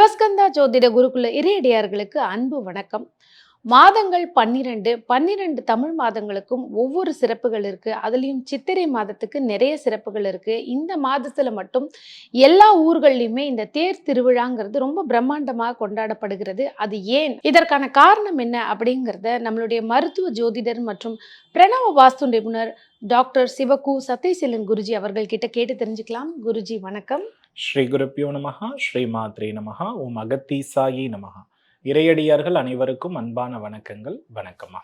சிவஸ்கந்தா ஜோதிட குருகுல இறையடியார்களுக்கு அன்பு வணக்கம். மாதங்கள் பன்னிரண்டு பன்னிரண்டு தமிழ் மாதங்களுக்கும் ஒவ்வொரு சிறப்புகள் இருக்கு. அதுலேயும் சித்திரை மாதத்துக்கு நிறைய சிறப்புகள் இருக்கு. இந்த மாதத்துல மட்டும் எல்லா ஊர்கள்லையுமே இந்த தேர் திருவிழாங்கிறது ரொம்ப பிரம்மாண்டமாக கொண்டாடப்படுகிறது. அது ஏன்? இதற்கான காரணம் என்ன அப்படிங்கிறத நம்மளுடைய மருத்துவ ஜோதிடர் மற்றும் பிரணவ வாஸ்து நிபுணர் டாக்டர் சிவகு சத்யசீலன் குருஜி அவர்கள் கிட்ட கேட்டு தெரிஞ்சுக்கலாம். குருஜி வணக்கம். ஸ்ரீ குருப்பியோ நமஹா ஸ்ரீ மாத்ரே நமஹா ஓம் அகத்தீசாயி நமஹா. இறையடியார்கள் அனைவருக்கும் அன்பான வணக்கங்கள் வணக்கம்மா.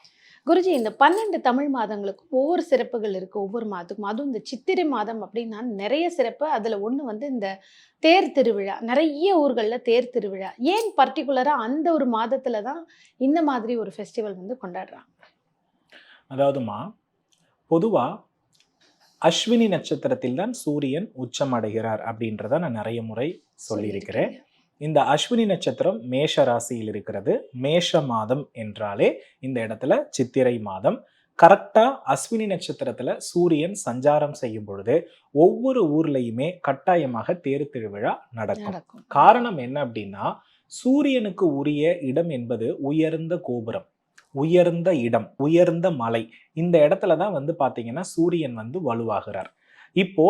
குருஜி இந்த பன்னெண்டு தமிழ் மாதங்களுக்கும் ஒவ்வொரு சிறப்புகள் இருக்கு ஒவ்வொரு மாதத்துக்கும். அதுவும் இந்த சித்திரை மாதம் அப்படின்னா நிறைய சிறப்பு. அதுல ஒண்ணு வந்து இந்த தேர் திருவிழா. நிறைய ஊர்கள்ல தேர் திருவிழா. ஏன் பர்டிகுலரா அந்த ஒரு மாதத்துல தான் இந்த மாதிரி ஒரு ஃபெஸ்டிவல் வந்து கொண்டாடுறாங்க? அதாவதுமா பொதுவா அஸ்வினி நட்சத்திரத்தில் தான் சூரியன் உச்சமடைகிறார் அப்படின்றத நான் நிறைய முறை சொல்லியிருக்கிறேன். இந்த அஸ்வினி நட்சத்திரம் மேஷ ராசியில் இருக்கிறது. மேஷ மாதம் என்றாலே இந்த இடத்துல சித்திரை மாதம். கரெக்டா அஸ்வினி நட்சத்திரத்துல சூரியன் சஞ்சாரம் செய்யும் பொழுது ஒவ்வொரு ஊர்லயுமே கட்டாயமாக தேர் திருவிழா நடக்கும். காரணம் என்ன அப்படின்னா சூரியனுக்கு உரிய இடம் என்பது உயர்ந்த கோபுரம். உயர்ந்த இடம் உயர்ந்த மலை. இந்த இடத்துல தான் வந்து பாத்தீங்கன்னா சூரியன் வந்து வலுவாகிறார். இப்போ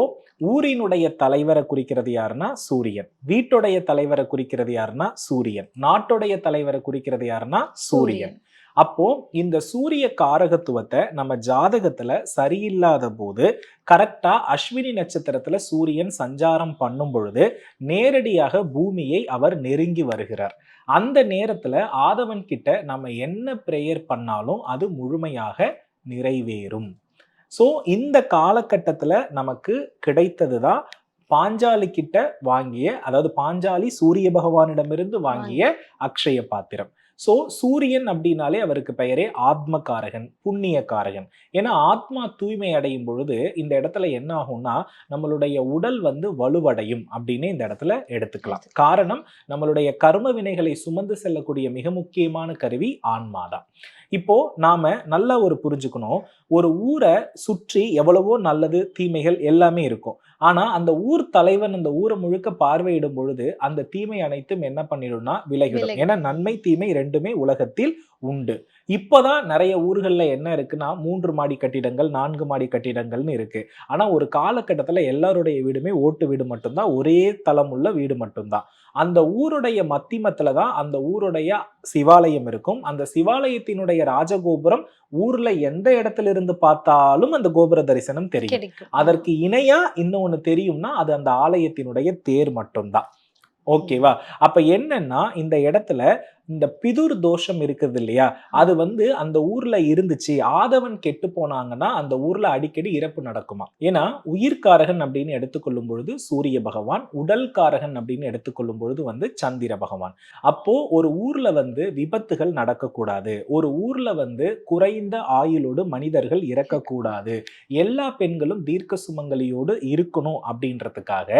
ஊரினுடைய தலைவரை குறிக்கிறது யாருன்னா சூரியன். வீட்டுடைய தலைவரை குறிக்கிறது யாருன்னா சூரியன். நாட்டுடைய தலைவரை குறிக்கிறது யாருன்னா சூரியன். அப்போ இந்த சூரிய காரகத்துவத்தை நம்ம ஜாதகத்துல சரியில்லாத போது கரெக்டா அஸ்வினி நட்சத்திரத்துல சூரியன் சஞ்சாரம் பண்ணும் பொழுது நேரடியாக பூமியை அவர் நெருங்கி வருகிறார். அந்த நேரத்துல ஆதவன் கிட்ட நம்ம என்ன பிரேயர் பண்ணாலும் அது முழுமையாக நிறைவேறும். ஸோ இந்த காலகட்டத்துல நமக்கு கிடைத்தது தான் பாஞ்சாலி கிட்ட வாங்கிய அதாவது பாஞ்சாலி சூரிய பகவானிடமிருந்து வாங்கிய அக்ஷய பாத்திரம். ஸோ சூரியன் அப்படின்னாலே அவருக்கு பெயரே ஆத்மகாரகன் புண்ணியக்காரகன் ஏன்னா ஆத்மா தூய்மை அடையும் பொழுது இந்த இடத்துல என்ன ஆகும்னா நம்மளுடைய உடல் வந்து வலுவடையும் அப்படின்னு இந்த இடத்துல எடுத்துக்கலாம். காரணம் நம்மளுடைய கர்ம வினைகளை சுமந்து செல்லக்கூடிய மிக முக்கியமான கருவி ஆன்மாதான் இப்போ நாம நல்லா ஒரு புரிஞ்சுக்கணும். ஒரு ஊரை சுற்றி எவ்வளவோ நல்லது தீமைகள் எல்லாமே இருக்கும். ஆனா அந்த ஊர் தலைவன் அந்த ஊரை முழுக்க பார்வையிடும் பொழுது அந்த தீமை அனைத்தும் என்ன பண்ணிடும்னா விலகிடும் விலகிடும். ஏன்னா நன்மை தீமை ரெண்டுமே உலகத்தில் உண்டு. இப்போதான் நிறைய ஊர்கள்ல என்ன இருக்குன்னா மூன்று மாடி கட்டிடங்கள் நான்கு மாடி கட்டிடங்கள்னு இருக்கு. ஆனா ஒரு காலகட்டத்துல எல்லாருடைய வீடுமே ஓட்டு வீடு மட்டும்தான் ஒரே தளம் உள்ள வீடு மட்டும்தான். அந்த ஊருடைய மத்திமத்துல தான் அந்த ஊருடைய சிவாலயம் இருக்கும். அந்த சிவாலயத்தினுடைய ராஜகோபுரம் ஊர்ல எந்த இடத்துல இருந்து பார்த்தாலும் அந்த கோபுர தரிசனம் தெரியும். அதற்கு இணையா இன்னொன்னு தெரியும்னா அது அந்த ஆலயத்தினுடைய தேர் மட்டும்தான். ஓகேவா? அப்ப என்னன்னா இந்த இடத்துல இந்த பிதுர் தோஷம் இருக்குது இல்லையா? அது வந்து அந்த ஊர்ல இருந்துச்சு ஆதவன் கெட்டு போனாங்கன்னா அந்த ஊர்ல அடிக்கடி இறப்பு நடக்குமா? ஏன்னா உயிர்காரகன் அப்படின்னு எடுத்துக்கொள்ளும் பொழுது சூரிய பகவான் உடல் காரகன் அப்படின்னு எடுத்துக்கொள்ளும் பொழுது வந்து சந்திர பகவான். அப்போ ஒரு ஊர்ல வந்து விபத்துகள் நடக்கக்கூடாது. ஒரு ஊர்ல வந்து குறைந்த ஆயுளோடு மனிதர்கள் இறக்கக்கூடாது. எல்லா பெண்களும் தீர்க்க சுமங்கலியோடு இருக்கணும் அப்படின்றதுக்காக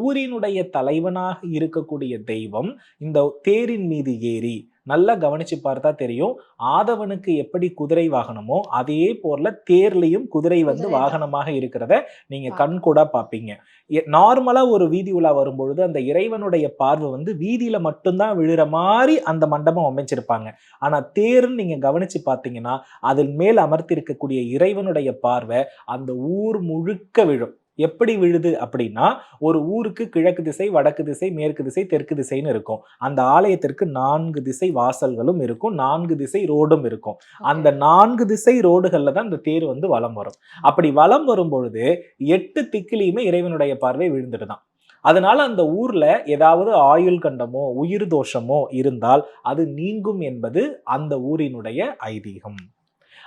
ஊரினுடைய தலைவனாக இருக்கக்கூடிய தெய்வம் இந்த தேரின் மீது ஏறி நல்லா கவனிச்சு பார்த்தா தெரியும் ஆதவனுக்கு எப்படி குதிரை வாகனமோ அதே போல தேர்லயும் குதிரை வந்து. வாகனமாக இருக்கிறத நீங்க ஆ. கண் கூட பாப்பீங்க நார்மலா ஒரு வீதி உலா வரும்பொழுது அந்த இறைவனுடைய பார்வை வந்து வீதியில மட்டும்தான் விழுற மாதிரி அந்த மண்டபம் அமைச்சிருப்பாங்க ஆனா தேர்ன்னு நீங்க கவனிச்சு பார்த்தீங்கன்னா அதில் மேல் அமர்த்திருக்கக்கூடிய இறைவனுடைய பார்வை அந்த ஊர் முழுக்க விழும் எப்படி விழுது அப்படின்னா ஒரு ஊருக்கு கிழக்கு திசை வடக்கு திசை மேற்கு திசை தெற்கு திசைன்னு இருக்கும். அந்த ஆலயத்திற்கு நான்கு திசை வாசல்களும் இருக்கும் நான்கு திசை ரோடும் இருக்கும். அந்த நான்கு திசை ரோடுகள்ல தான் இந்த தேர் வந்து வலம் வரும். அப்படி வலம் வரும் பொழுது எட்டு திக்கிலையுமே இறைவனுடைய பார்வை விழுந்துடுதான். அதனால அந்த ஊர்ல ஏதாவது ஆயுள் கண்டமோ உயிர் தோஷமோ இருந்தால் அது நீங்கும் என்பது அந்த ஊரினுடைய ஐதீகம்.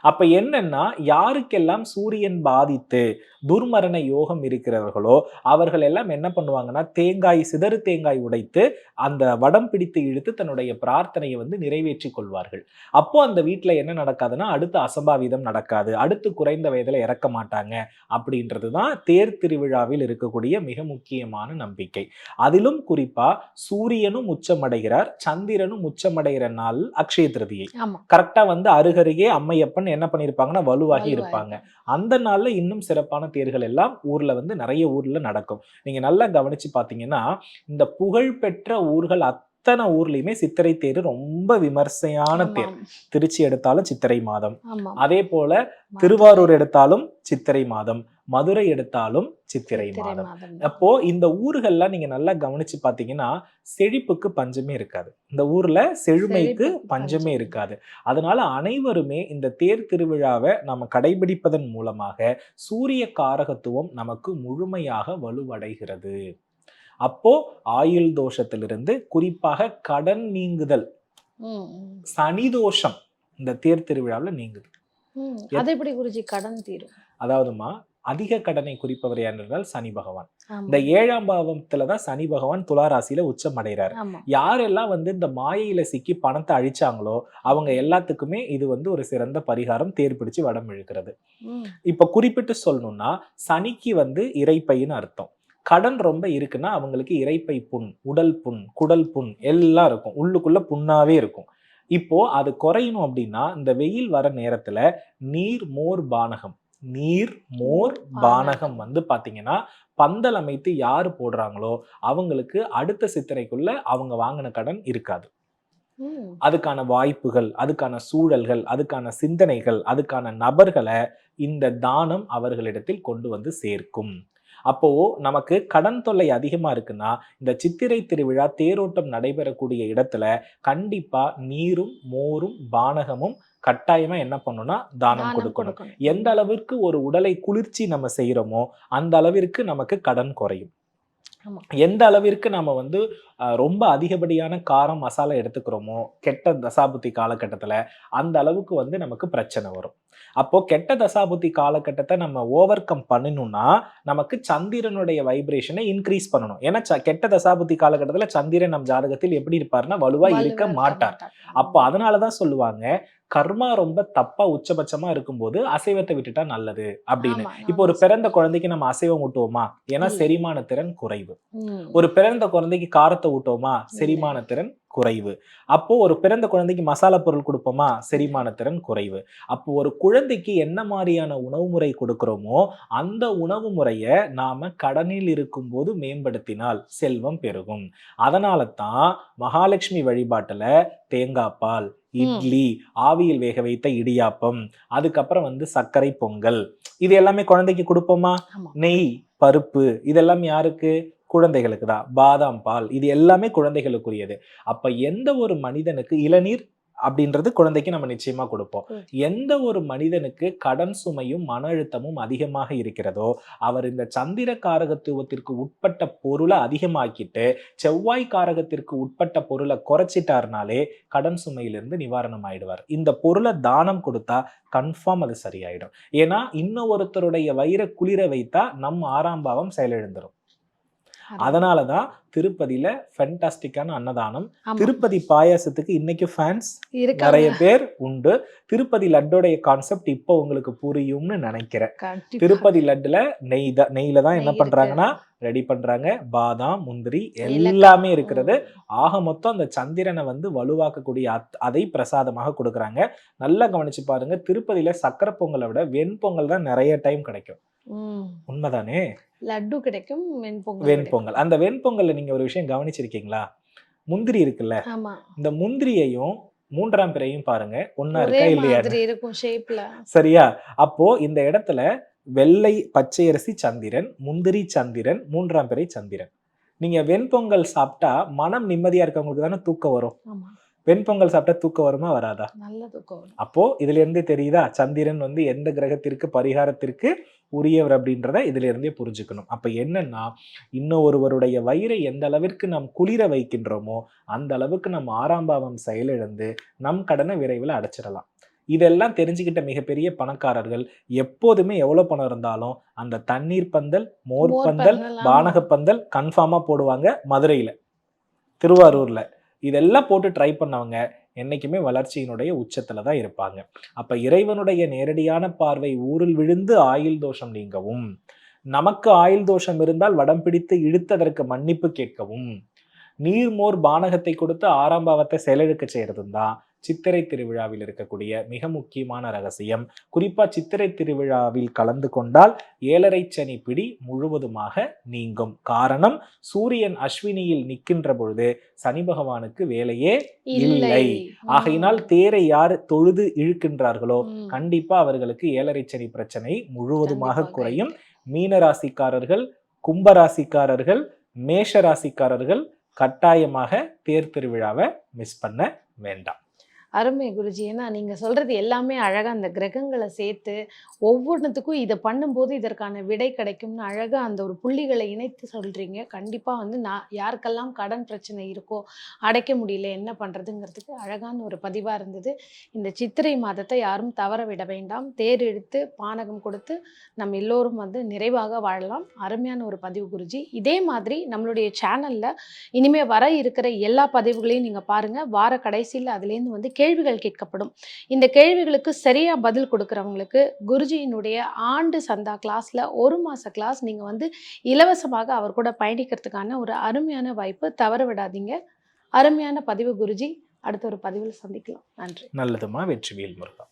அப்ப என்னன்னா யாருக்கெல்லாம் சூரியன் பாதித்து துர்மரண யோகம் இருக்கிறவர்களோ அவர்கள் எல்லாம் என்ன பண்ணுவாங்கன்னா தேங்காய் சிதறு தேங்காய் உடைத்து அந்த வடம் பிடித்து இழுத்து தன்னுடைய பிரார்த்தனையை வந்து நிறைவேற்றி கொள்வார்கள். அப்போ அந்த வீட்ல என்ன நடக்காதுன்னா அடுத்து அசம்பாவிதம் நடக்காது. அடுத்து குறைந்த வயதுல இறக்க மாட்டாங்க அப்படின்றது தான் தேர் திருவிழாவில் இருக்கக்கூடிய மிக முக்கியமான நம்பிக்கை. அதிலும் குறிப்பா சூரியனும் உச்சமடைகிறார் சந்திரனும் உச்சமடைகிற நாள் அக்ஷய திருதியை. கரெக்டா வந்து அருகருகே அம்மையப்பன் என்ன பண்ணிருப்பாங்கன்னா வலுவாகி இருப்பாங்க அந்த நாள்ல இன்னும் சிறப்பான தேர்கள் எல்லாம் ஊர்ல வந்து நிறைய ஊர்ல நடக்கும் நீங்க நல்லா கவனிச்சு பாத்தீங்கன்னா இந்த புகழ்பெற்ற ஊர்கள் அத்தனை ஊர்லயுமே சித்திரை தேர் ரொம்ப விமர்சையான தேர். திருச்சி எடுத்தாலும் சித்திரை மாதம். அதே போல. திருவாரூர் எடுத்தாலும் சித்திரை மாதம் மதுரை எடுத்தாலும் சித்திரை மாதம். அப்போ இந்த ஊர்கள்லாம் நீங்க நல்லா கவனிச்சு பாத்தீங்கன்னா செழிப்புக்கு பஞ்சமே இருக்காது இந்த ஊர்ல செழுமைக்கு பஞ்சமே. இருக்காது அதனால அனைவருமே இந்த தேர் திருவிழாவை நம்ம கடைபிடிப்பதன் மூலமாக சூரிய காரகத்துவம் நமக்கு முழுமையாக வலுவடைகிறது அப்போ ஆயுள் தோஷத்திலிருந்து குறிப்பாக கடன் நீங்குதல். சனி தோஷம் இந்த தேர் திருவிழாவில் நீங்குது. அது எப்படி குருஜி கடன் தீரும் அதாவதுமா அதிக கடனை குறிப்பவர் என்றால் சனி பகவான். இந்த ஏழாம் பாவத்துல தான் சனி பகவான் துலா ராசியில உச்சம் அடைகிறாரு. யாரெல்லாம் வந்து இந்த மாயையில சிக்கி பணத்தை அழிச்சாங்களோ அவங்க எல்லாத்துக்குமே இது வந்து ஒரு சிறந்த பரிகாரம் தேர் பிடிச்சு வடம் இழுக்கிறது. இப்ப குறிப்பிட்டு சொல்லணும்னா சனிக்கு வந்து இறைப்பைன்னு அர்த்தம். கடன் ரொம்ப இருக்குன்னா அவங்களுக்கு இறைப்பை புண் உடல் புண் குடல் புண் எல்லாம் இருக்கும். உள்ளுக்குள்ள புண்ணாவே இருக்கும். இப்போ அது குறையணும் அப்படின்னா இந்த வெயில் வர நேரத்துல நீர் மோர் பானகம் நீர் மோர் பானகம் வந்து பாத்தீங்கன்னா பந்தல் அமைத்து யாரு போடுறாங்களோ அவங்களுக்கு அடுத்த சித்திரைக்குள்ள அவங்க வாங்கின கடன் இருக்காது. அதுக்கான வாய்ப்புகள் அதுக்கான சூழல்கள் அதுக்கான சிந்தனைகள் அதுக்கான நபர்களை இந்த தானம் அவர்களிடத்தில் கொண்டு வந்து சேர்க்கும். அப்போ நமக்கு கடன் தொல்லை அதிகமா இருக்குன்னா இந்த சித்திரை திருவிழா தேரோட்டம் நடைபெறக்கூடிய இடத்துல கண்டிப்பா நீரும் மோரும் பானகமும் கட்டாயமா என்ன பண்ணணும்னா தானம் கொடுக்கணும். எந்த அளவிற்கு ஒரு உடலை குளிர்ச்சி நம்ம செய்யறோமோ அந்த அளவிற்கு நமக்கு கடன் குறையும். எந்த அளவிற்கு நம்ம வந்து ரொம்ப அதிகப்படியான காரம் மசாலா எடுத்துக்கிறோமோ கெட்ட தசாபுத்தி காலகட்டத்துல அந்த அளவுக்கு வந்து நமக்கு பிரச்சனை வரும். அப்போ கெட்ட தசாபுத்தி காலகட்டத்தை நம்ம ஓவர் கம் பண்ணணும்னா நமக்கு சந்திரனுடைய வைப்ரேஷனை இன்க்ரீஸ் பண்ணணும். ஏன்னா ச- கெட்ட தசாபுத்தி காலகட்டத்துல சந்திரன் நம் ஜாதகத்தில் எப்படி இருப்பாருன்னா வலுவா வலுவா இருக்க மாட்டார். அப்போ அதனாலதான் சொல்லுவாங்க கர்மா ரொம்ப தப்பா உச்சபட்சமா இருக்கும்போது அசைவத்தை விட்டுட்டா நல்லது அப்படின்னு. இப்போ ஒரு. பிறந்த குழந்தைக்கு நம்ம அசைவம் ஊட்டுவோமா? ஏன்னா. செரிமான திறன் குறைவு. ஒரு பிறந்த குழந்தைக்கு காரத்தை ஊட்டுவோமா? செரிமான திறன் குறைவு. அப்போ ஒரு பிறந்த குழந்தைக்கு மசாலா பொருள் கொடுப்போமா? செரிமான திறன் குறைவு. அப்போ ஒரு குழந்தைக்கு என்ன மாதிரியான உணவு முறை கொடுக்கிறோமோ அந்த உணவு முறையை நாம கடனில் இருக்கும்போது மேம்படுத்தினால் செல்வம் பெருகும். அதனால தான் மகாலட்சுமி வழிபாட்டுல தேங்காய் பால் இட்லி ஆவியில் வேக வைத்த இடியாப்பம் அதுக்கப்புறம் வந்து சர்க்கரை பொங்கல். இது எல்லாமே குழந்தைக்கு கொடுப்போமா. நெய் பருப்பு இதெல்லாம் யாருக்கு? குழந்தைகளுக்கு தான். பாதாம் பால் இது எல்லாமே குழந்தைகளுக்குரியது. அப்ப எந்த ஒரு மனிதனுக்கு இளநீர் அப்படின்றது குழந்தைக்கு நம்ம நிச்சயமா கொடுப்போம். எந்த ஒரு மனிதனுக்கு கடன் சுமையும் மன அழுத்தமும் அதிகமாக இருக்கிறதோ அவர் இந்த சந்திர காரகத்துவத்திற்கு உட்பட்ட பொருளை அதிகமாக்கிட்டு செவ்வாய் காரகத்திற்கு உட்பட்ட பொருளை குறைச்சிட்டாருனாலே கடன் சுமையிலிருந்து நிவாரணம் ஆயிடுவார். இந்த பொருளை தானம் கொடுத்தா கன்ஃபார்ம் அது சரியாயிடும். ஏன்னா இன்னும் ஒருத்தருடைய வயிறை குளிர வைத்தா நம் ஆறாம் பாவம் செயலிழந்துரும் அதனாலதான் திருப்பதியில ஃபென்டாஸ்டிக்கான அன்னதானம். திருப்பதி பாயாசத்துக்கு இன்னைக்கு ஃபேன்ஸ். நிறைய பேர் உண்டு திருப்பதி லட்டோடைய கான்செப்ட் இப்போ உங்களுக்கு புரியும்னு நினைக்கிறேன். திருப்பதி லட்டுல நெய் தான் நெய்ல தான் என்ன. பண்றாங்கன்னா ரெடி பண்றாங்க பாதாம் முந்திரி. எல்லாமே இருக்கிறது. ஆக மொத்தம் அந்த சந்திரனை வந்து வலுவாக்கக்கூடிய அத்- பிரசாதமாக கொடுக்குறாங்க நல்லா கவனிச்சு பாருங்க திருப்பதியில சக்கரை பொங்கலை விட வெண்பொங்கல் தான் நிறைய டைம் கிடைக்கும். உண்மைதானே லட்டு கிடைக்கும் வெண்பொங்கல். வெண்பொங்கல். அந்த வெண்பொங்கல்ல நீங்க ஒரு விஷயம் கவனிச்சிருக்கீங்களா? முந்திரி இருக்குல்ல? இந்த முந்திரியையும் மூன்றாம் பிறையும் பாருங்க. ஒன்னா இருக்கா இல்லையா மாதிரி இருக்கும் ஷேப்ல சரியா? அப்போ இந்த இடத்துல வெள்ளை பச்சையரிசி சந்திரன் முந்திரி சந்திரன் மூன்றாம் பிறை சந்திரன். நீங்க வெண்பொங்கல் சாப்பிட்டா மனம் நிம்மதியா இருக்கவங்களுக்கு தானே தூக்கம் வரும். ஆமா வெண்பொங்கல் சாப்பிட்டா தூக்கம் வருமா? வராதா? நல்ல தூக்கம். அப்போ இதுல இருந்தே தெரியுதா? சந்திரன் வந்து எந்த கிரகத்திற்கு பரிகாரத்திற்கு உரியவர் அப்படின்றத இதுல இருந்தே புரிஞ்சுக்கணும். அப்ப என்னன்னா இன்னும் ஒருவருடைய வயிறை எந்த அளவிற்கு நாம் குளிர வைக்கின்றோமோ அந்த அளவுக்கு நம் ஆறாம் பாவம் செயலிழந்து நம் கடனை விரைவில் அடைச்சிடலாம். இதெல்லாம் தெரிஞ்சுக்கிட்ட மிகப்பெரிய பணக்காரர்கள் எப்போதுமே எவ்வளவு பணம் இருந்தாலும் அந்த தண்ணீர் பந்தல் மோர் பந்தல். பானக பந்தல் கன்ஃபார்மா போடுவாங்க மதுரையில. திருவாரூர்ல. இதெல்லாம் போட்டு ட்ரை பண்ணவங்க என்றைக்குமே வளர்ச்சியினுடைய உச்சத்தில் தான் இருப்பாங்க. அப்போ இறைவனுடைய நேரடியான பார்வை ஊரில் விழுந்து ஆயுள் தோஷம் நீங்கவும் நமக்கு ஆயுள் தோஷம் இருந்தால் வடம் பிடித்து இழுத்ததற்கு மன்னிப்பு கேட்கவும் நீர்மோர் பானகத்தை கொடுத்து ஆறாம் பாவத்தை செயலிழக்க செய்யறதும் தான். சித்திரை திருவிழாவில் இருக்கக்கூடிய மிக முக்கியமான ரகசியம். குறிப்பா சித்திரை திருவிழாவில் கலந்து கொண்டால் ஏழரை சனி பிடி முழுவதுமாக நீங்கும். காரணம் சூரியன் அஸ்வினியில் நிற்கின்ற பொழுது சனி பகவானுக்கு வேலையே இல்லை. ஆகையினால் தேரை யார் தொழுது இழுக்கின்றார்களோ. கண்டிப்பா அவர்களுக்கு ஏழரை சனி பிரச்சனை முழுவதுமாக. குறையும். மீன ராசிக்காரர்கள் கும்ப ராசிக்காரர்கள் மேஷ ராசிக்காரர்கள் கட்டாயமாக தேர் திருவிழாவை மிஸ் பண்ண வேண்டாம். அருமை குருஜி. ஏன்னா நீங்கள் சொல்கிறது எல்லாமே அழகாக அந்த கிரகங்களை சேர்த்து ஒவ்வொன்றுத்துக்கும் இதை பண்ணும்போது இதற்கான விடை கிடைக்கும்னு அழகாக அந்த ஒரு புள்ளிகளை இணைத்து சொல்கிறீங்க கண்டிப்பாக வந்து நான் யாருக்கெல்லாம் கடன் பிரச்சனை இருக்கோ அடைக்க முடியல என்ன பண்ணுறதுங்கிறதுக்கு அழகான ஒரு பதிவாக இருந்தது. இந்த சித்திரை மாதத்தை யாரும் தவற விட வேண்டாம். தேர் இழுத்து பானகம் கொடுத்து நம்ம எல்லோரும் வந்து நிறைவாக வாழலாம். அருமையான ஒரு பதிவு குருஜி. இதே மாதிரி நம்மளுடைய சேனலில் இனிமேல் வர இருக்கிற எல்லா பதிவுகளையும் நீங்கள் பாருங்கள் வார கடைசியில் அதுலேருந்து வந்து கேள்விகள் கேட்கப்படும். இந்த கேள்விகளுக்கு சரியா பதில் கொடுக்குறவங்களுக்கு குருஜியினுடைய ஆண்டு சந்தா கிளாஸ்ல ஒரு மாச கிளாஸ் நீங்க வந்து இலவசமாக அவர் கூட பயணிக்கிறதுக்கான ஒரு அருமையான வாய்ப்பு. தவற விடாதீங்க. அருமையான பதிவு குருஜி. அடுத்த ஒரு பதிவில் சந்திக்கலாம். நன்றி. நல்லதுமா? வெற்றிவேல் முருகா.